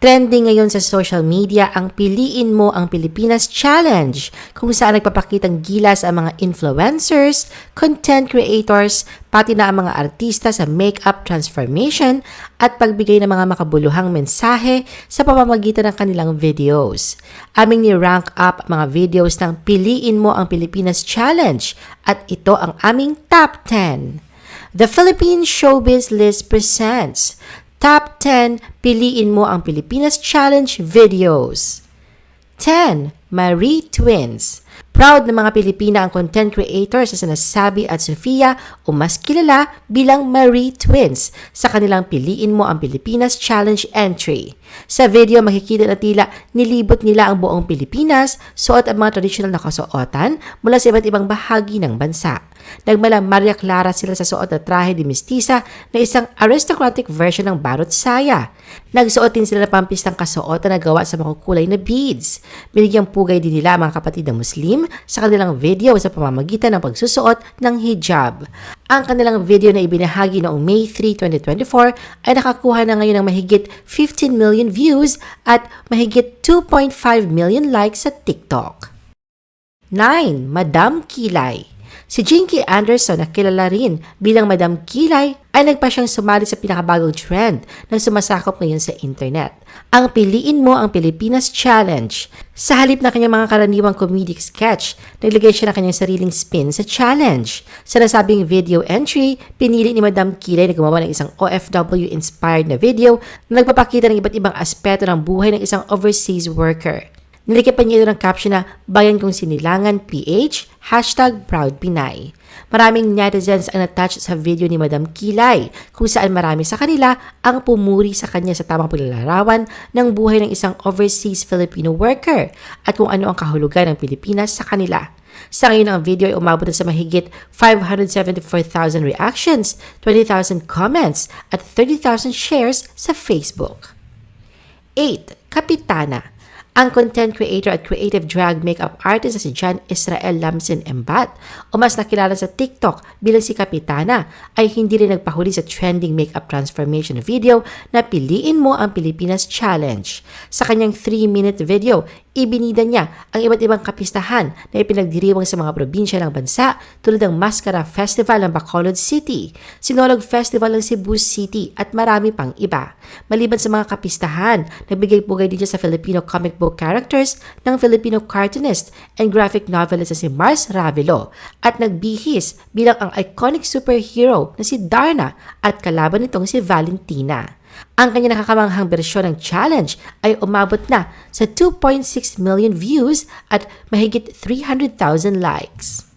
Trending ngayon sa social media ang Piliin Mo ang Pilipinas Challenge kung saan nagpapakitang gilas ang mga influencers, content creators, pati na ang mga artista sa makeup transformation at pagbigay ng mga makabuluhang mensahe sa pamamagitan ng kanilang videos. Aming ni-rank up mga videos ng Piliin Mo ang Pilipinas Challenge at ito ang aming top 10. The Philippine Showbiz List presents Top 10 Piliin mo ang Pilipinas Challenge videos. 10. Marie Twins. Proud na mga Pilipina ang content creators sa sinasabi at Sofia o mas kilala bilang Marie Twins sa kanilang Piliin mo ang Pilipinas Challenge entry. Sa video makikita na tila nilibot nila ang buong Pilipinas, suot ang mga traditional na kasuotan mula sa iba't ibang bahagi ng bansa. Nagmala Maria Clara sila sa suot na trahe de mestiza na isang aristocratic version ng barot saya. Nagsuot din sila ng pampistang kasuotan na gawa sa makukulay na beads. Binigyang pugay din nila ang mga kapatid na Muslim sa kanilang video sa pamamagitan ng pagsusuot ng hijab. Ang kanilang video na ibinahagi noong May 3, 2024 ay nakakuha na ngayon ng mahigit 15 million views at mahigit 2.5 million likes sa TikTok. 9. Madam Kilay Si Jinky Anderson na kilala rin bilang Madam Kilay ay nagpa siyang sumali sa pinakabagong trend na sumasakop ngayon sa internet. Ang Piliin Mo ang Pilipinas Challenge. Sa halip na kanyang mga karaniwang comedic sketch, naglagay siya ng kanyang sariling spin sa challenge. Sa nasabing video entry, pinili ni Madam Kilay na gumawa ng isang OFW-inspired na video na nagpapakita ng iba't ibang aspeto ng buhay ng isang overseas worker. Nilikip pa niya ito ng caption na Bayan kong sinilangan PH, hashtag Proud Pinay. Maraming netizens ang natouch sa video ni Madam Kilay kung saan marami sa kanila ang pumuri sa kanya sa tamang paglalarawan ng buhay ng isang overseas Filipino worker at kung ano ang kahulugan ng Pilipinas sa kanila. Sa ngayon ang video ay umabot na sa mahigit 574,000 reactions, 20,000 comments at 30,000 shares sa Facebook. 8. Kapitana ang content creator at creative drag makeup artist na si John Israel Lamsin Embat o mas nakilala sa TikTok bilang si Kapitana ay hindi rin nagpahuli sa trending makeup transformation video na Piliin Mo ang Pilipinas Challenge. Sa kanyang 3-minute video, ibinida niya ang iba't ibang kapistahan na ipinagdiriwang sa mga probinsya ng bansa tulad ng Mascara Festival ng Bacolod City, Sinolog Festival ng Cebu City at marami pang iba. Maliban sa mga kapistahan, nagbigay pugay din siya sa Filipino comic book characters ng Filipino cartoonist and graphic novelist na si Mars Ravelo at nagbihis bilang ang iconic superhero na si Darna at kalaban nitong si Valentina. Ang kanya nakakamanghang bersyon ng challenge ay umabot na sa 2.6 million views at mahigit 300,000 likes.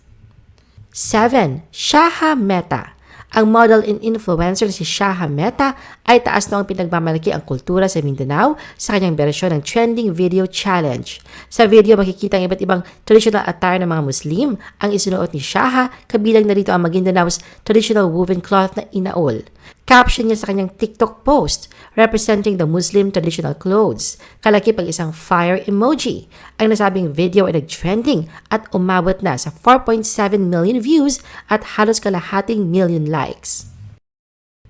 7. Shaha Meta ang model and influencer si Shaha Meta ay taas na ang pinagmamalaki ang kultura sa Mindanao sa kanyang bersyon ng Trending Video Challenge. Sa video makikita ang iba't ibang traditional attire ng mga Muslim ang isunuot ni Shaha kabilang na rito ang Maguindanao's traditional woven cloth na inaol. Caption niya sa kanyang TikTok post representing the Muslim traditional clothes. Kalakip ang isang fire emoji. Ang nasabing video ay nag-trending at umabot na sa 4.7 million views at halos kalahating million likes.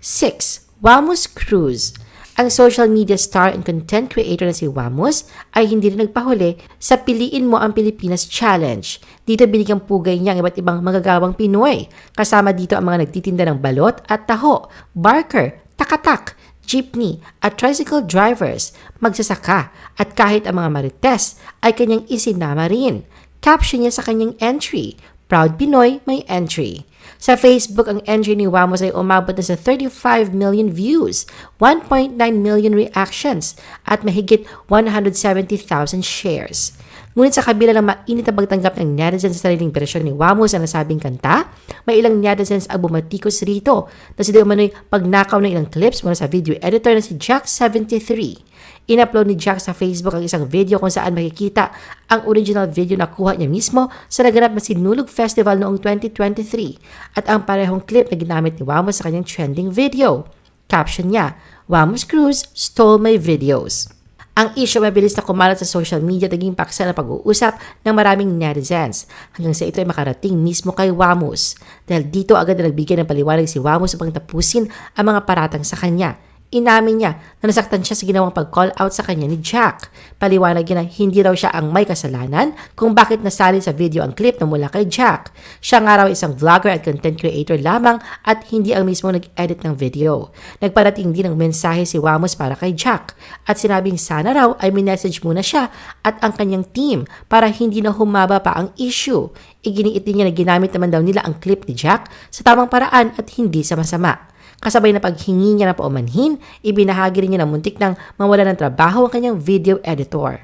6. Wamos Cruz ang social media star and content creator na si Wamos ay hindi rin nagpahuli sa Piliin Mo ang Pilipinas Challenge. Dito binigyang pugay niya ang iba't ibang magagawang Pinoy. Kasama dito ang mga nagtitinda ng balot at taho, barker, takatak, jeepney at tricycle drivers, magsasaka at kahit ang mga marites ay kanyang isinama rin. Caption niya sa kanyang entry, Proud Pinoy may entry. Sa Facebook, ang entry ni Wamos ay umabot na sa 35 million views, 1.9 million reactions, at mahigit 170,000 shares. Ngunit sa kabila ng mainit na pagtanggap ng netizens sa sariling bersyon ni Wamos sa nasabing kanta, may ilang netizens ang bumatikos rito na sila umano'y pagnakaw ng ilang clips mula sa video editor na si Jack73. In-upload ni Jack sa Facebook ang isang video kung saan makikita ang original video na kuha niya mismo sa naganap na Sinulog Festival noong 2023 at ang parehong clip na ginamit ni Wamos sa kanyang trending video. Caption niya, Wamos Cruz stole my videos. Ang issue mabilis na kumalat sa social media naging paksa na pag-uusap ng maraming netizens hanggang sa ito ay makarating mismo kay Wamos. Dahil dito agad na nagbigay ng paliwanag si Wamos upang tapusin ang mga paratang sa kanya inamin niya na nasaktan siya sa ginawang pag-call out sa kanya ni Jack. Paliwanag niya na hindi raw siya ang may kasalanan kung bakit nasali sa video ang clip na mula kay Jack. Siya nga raw isang vlogger at content creator lamang at hindi ang mismo nag-edit ng video. Nagparating din ng mensahe si Wamos para kay Jack at sinabing sana raw ay minessage muna siya at ang kanyang team para hindi na humaba pa ang issue. Iginiit din niya na ginamit naman daw nila ang clip ni Jack sa tamang paraan at hindi sa masama. Kasabay na paghingi niya na paumanhin, ibinahagi rin niya na muntik nang mawala ng trabaho ang kanyang video editor.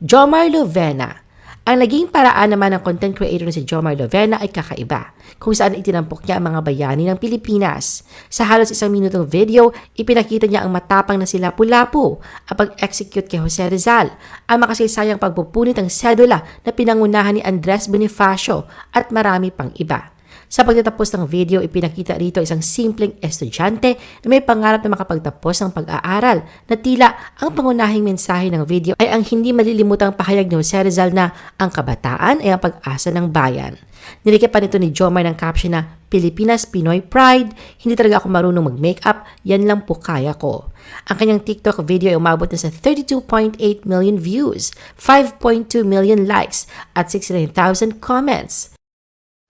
Jomar Lovena ang naging paraan naman ng content creator na si Jomar Lovena ay kakaiba, kung saan itinampok niya ang mga bayani ng Pilipinas. Sa halos isang minutong video, ipinakita niya ang matapang na sila Lapu-Lapu ang pag-execute kay Jose Rizal, ang makasaysayang pagpupunit ng sedula na pinangunahan ni Andres Bonifacio at marami pang iba. Sa pagtatapos ng video, ipinakita rito isang simpleng estudyante na may pangarap na makapagtapos ng pag-aaral na tila ang pangunahing mensahe ng video ay ang hindi malilimutang pahayag ni Jose Rizal na ang kabataan ay ang pag-asa ng bayan. Nilikip pa nito ni Jomar ng caption na Pilipinas Pinoy Pride, hindi talaga ako marunong mag-makeup, yan lang po kaya ko. Ang kanyang TikTok video ay umabot na sa 32.8 million views, 5.2 million likes at 69,000 comments.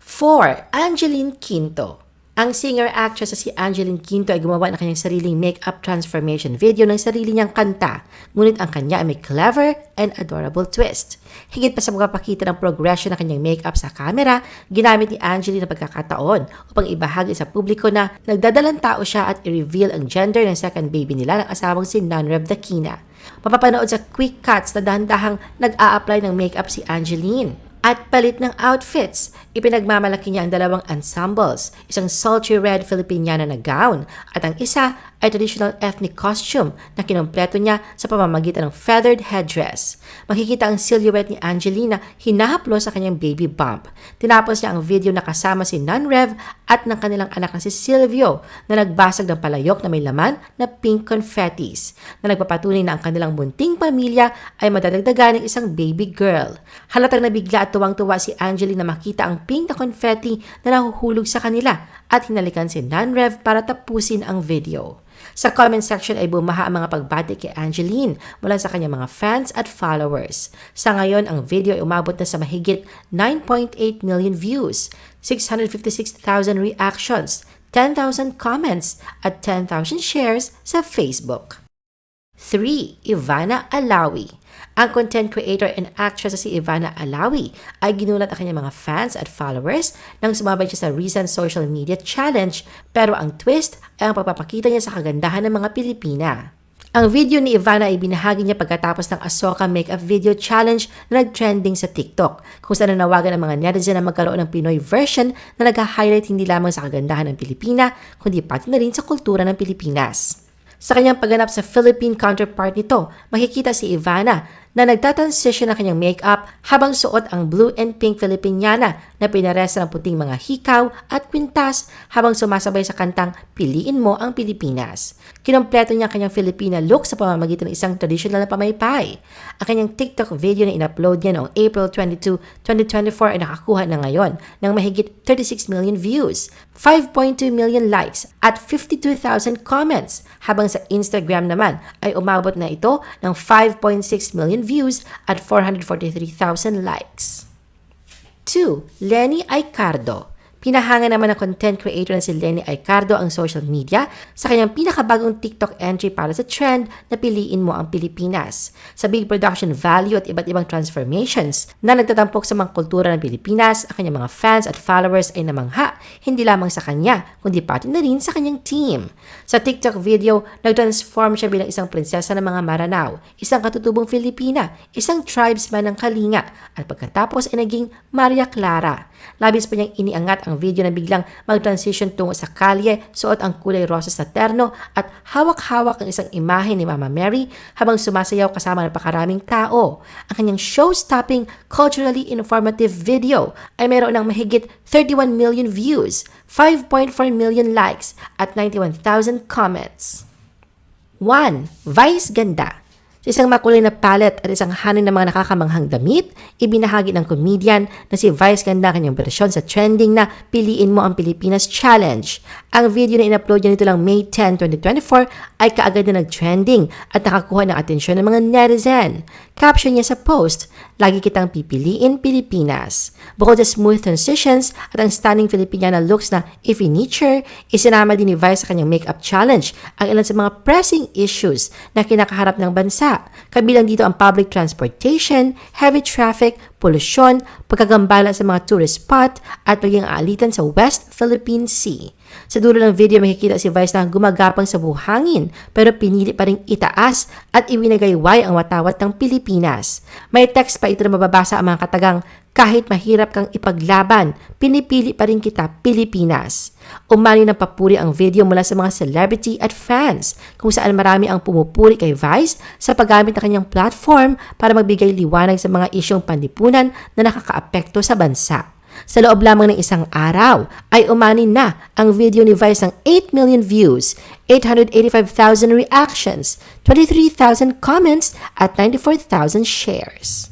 4. Angeline Quinto ang singer-actress na si Angeline Quinto ay gumawa ng kanyang sariling makeup transformation video ng sarili niyang kanta, ngunit ang kanya ay may clever and adorable twist. Higit pa sa magpapakita ng progression ng kanyang makeup sa camera, ginamit ni Angeline na pagkakataon upang ibahagi sa publiko na nagdadalang tao siya at i-reveal ang gender ng second baby nila ng asawang si Nanrev Dakina. Mapapanood sa quick cuts na dahan-dahang nag-a-apply ng makeup si Angeline at palit ng outfits. Ipinagmamalaki niya ang dalawang ensembles, isang sultry red Filipiniana na gown at ang isa ay traditional ethnic costume na kinompleto niya sa pamamagitan ng feathered headdress. Makikita ang silhouette ni Angelina hinahaplo sa kanyang baby bump. Tinapos niya ang video na kasama si Nanrev at ng kanilang anak na si Silvio na nagbasag ng palayok na may laman na pink confettis na nagpapatunay na ang kanilang bunting pamilya ay madadagdagan ng isang baby girl. Halatang nabigla at tuwang-tuwa si Angeline na makita ang pink na confetti na nahuhulog sa kanila at hinalikan si Nanrev para tapusin ang video. Sa comment section ay bumaha ang mga pagbati kay Angeline mula sa kanyang mga fans at followers. Sa ngayon, ang video ay umabot na sa mahigit 9.8 million views, 656,000 reactions, 10,000 comments at 10,000 shares sa Facebook. 3. Ivana Alawi ang content creator and actress si Ivana Alawi ay ginulat ang kanyang mga fans at followers nang sumabay siya sa recent social media challenge pero ang twist ay ang pagpapakita niya sa kagandahan ng mga Pilipina. Ang video ni Ivana ay binahagi niya pagkatapos ng Asoka Makeup Video Challenge na nag-trending sa TikTok, kung saan nanawagan ang mga netizen na magkaroon ng Pinoy version na nag-highlight hindi lamang sa kagandahan ng Pilipina, kundi pati na rin sa kultura ng Pilipinas. Sa kanyang pagganap sa Philippine counterpart nito, makikita si Ivana na nagtatransition ng kanyang makeup habang suot ang blue and pink Filipiniana na pinaresa ng puting mga hikaw at kwintas habang sumasabay sa kantang Piliin Mo ang Pilipinas. Kinompleto niya ang kanyang Filipina look sa pamamagitan ng isang traditional na pamaypay. Ang kanyang TikTok video na in-upload niya noong April 22, 2024 ay nakakuha na ngayon ng mahigit 36 million views, 5.2 million likes at 52,000 comments habang sa Instagram naman ay umabot na ito ng 5.6 million views at 443,000 likes. 2. Lenny Aicardo Pinahanga naman ng content creator na si Lenny Aicardo ang social media sa kanyang pinakabagong TikTok entry para sa trend na piliin mo ang Pilipinas. Sa big production value at iba't ibang transformations na nagtatampok sa mga kultura ng Pilipinas, ang kanyang mga fans at followers ay namangha hindi lamang sa kanya, kundi pati na rin sa kanyang team. Sa TikTok video, nag-transform siya bilang isang prinsesa ng mga Maranao, isang katutubong Filipina, isang tribesman ng Kalinga, at pagkatapos ay naging Maria Clara. Labis pa niyang iniangat ang video na biglang mag-transition tungo sa kalye, suot ang kulay rosas na terno at hawak-hawak ang isang imahe ni Mama Mary habang sumasayaw kasama ng pakaraming tao. Ang kanyang show-stopping, culturally informative video ay mayroon ng mahigit 31 million views, 5.4 million likes at 91,000 comments. 1. Vice Ganda Sa isang makulay na palette at isang hanin ng mga nakakamanghang damit, ibinahagi ng comedian na si Vice ganda kanyang bersyon sa trending na Piliin Mo ang Pilipinas Challenge. Ang video na in-upload niya nito lang May 10, 2024 ay kaagad na nag-trending at nakakuha ng atensyon ng mga netizen. Caption niya sa post, Lagi kitang pipiliin Pilipinas. Bukod sa smooth transitions at ang stunning Filipiniana looks na iffy nature, isinama din ni Vice sa kanyang makeup challenge ang ilan sa mga pressing issues na kinakaharap ng bansa. Kabilang dito ang public transportation, heavy traffic, polusyon, pagkagambala sa mga tourist spot at maging aalitan sa West Philippine Sea. Sa dulo ng video makikita si Vice na gumagapang sa buhangin pero pinili pa rin itaas at iwinagayway ang watawat ng Pilipinas. May text pa ito na mababasa ang mga katagang kahit mahirap kang ipaglaban, pinipili pa rin kita Pilipinas. Umani ng papuri ang video mula sa mga celebrity at fans kung saan marami ang pumupuri kay Vice sa paggamit ng kanyang platform para magbigay liwanag sa mga isyong panlipunan na nakakaapekto sa bansa. Sa loob lamang ng isang araw ay umani na ang video ni Vice ng 8 million views, 885,000 reactions, 23,000 comments at 94,000 shares.